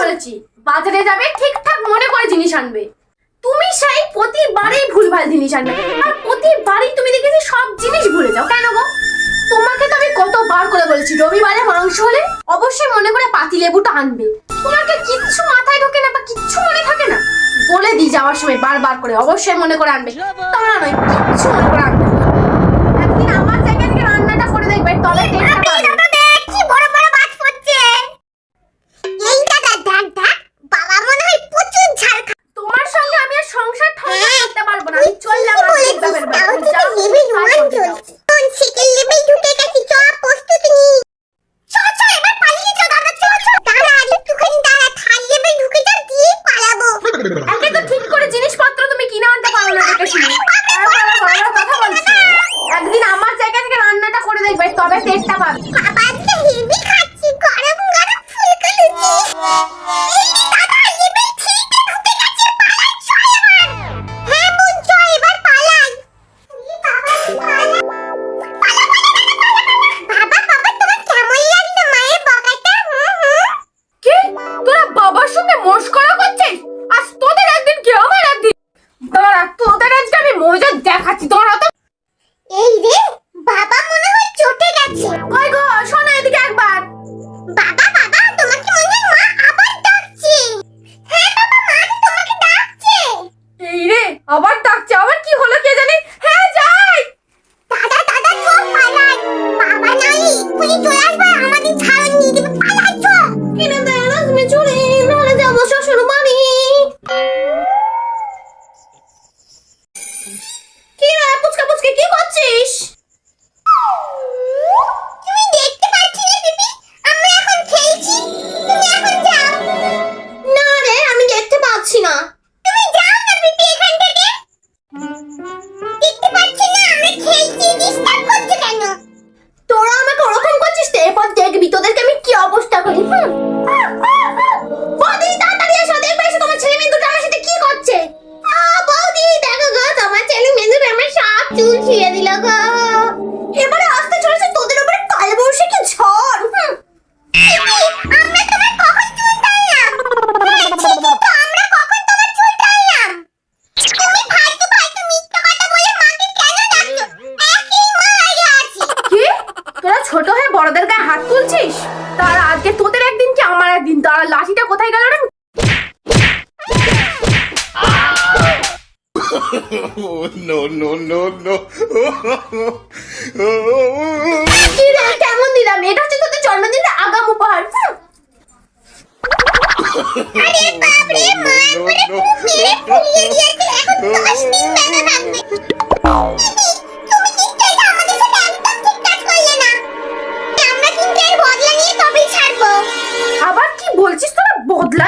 বলেছি। বাজারে যাবে মনে করে জিনিস আনবে। তুমি সেই প্রতিবারই ভুলভাল জিনিস আনবে। আর প্রতিবারই তুমি দেখেছি সব জিনিস ভুলে যাও। কেন গো? তোমাকে তো আমি কতবার করে বলেছি, রবিবারে মাংস হলে অবশ্যই মনে করে পাতি লেবুটা আনবে। তোমাকে কিচ্ছু মাথায় ঢোকে না বা কিচ্ছু মনে থাকে না। বলে দিই যাওয়ার সময় বারবার করে, অবশ্যই মনে করে আনবে। তোমরা নয়, কিচ্ছু মনে করে আনবে। একদিন আমার জায়গা থেকে রান্নাটা করে দেখবে তবে টেস্টটা পাবে বাবা মনে হয় প্রচুর ঝাল খায় তোমার সঙ্গে আমি আর সংসার ঠংসার করতে পারব না আমি চললাম ঠিকই আর বলেছিস, চিন্তা করব না। তাও তুমি থেকে যাও, level কাজ one করতে যাও। চলছে। কোন সেকেন্ড level ঢুকে গেছি, চ, প্রস্তুতি নি। চ, চ, এবার পালিয়ে চ, দাদা, চ, চ। দাঁড়া, আর একটুখানি দাঁড়া, third level ঢুকে যাও, দিয়েই পালাবো। আগে তো ঠিক করে জিনিসপত্র তুমি কিনে আনতে পারো না দেখে শুনে তারপর আবার বড় বড় কথা বলছো একদিন আমার জায়গা থেকে রান্নাটা করে দেখবে তবে চুল ছিঁড়ে দিল গো। এবারে আসতে চলেছে তোদের উপরে কাল আছি। কি? তোরা ছোট হয়ে বড়দের গায়ে হাত তুলছিস? তারা আজকে তোদের একদিন কি আমার একদিন? তারা লাঠিটা কোথায় গেল রে? no, no, no, no. কেমন দিলাম এটা হচ্ছে আবার কি বলছিস তোরা? বদলা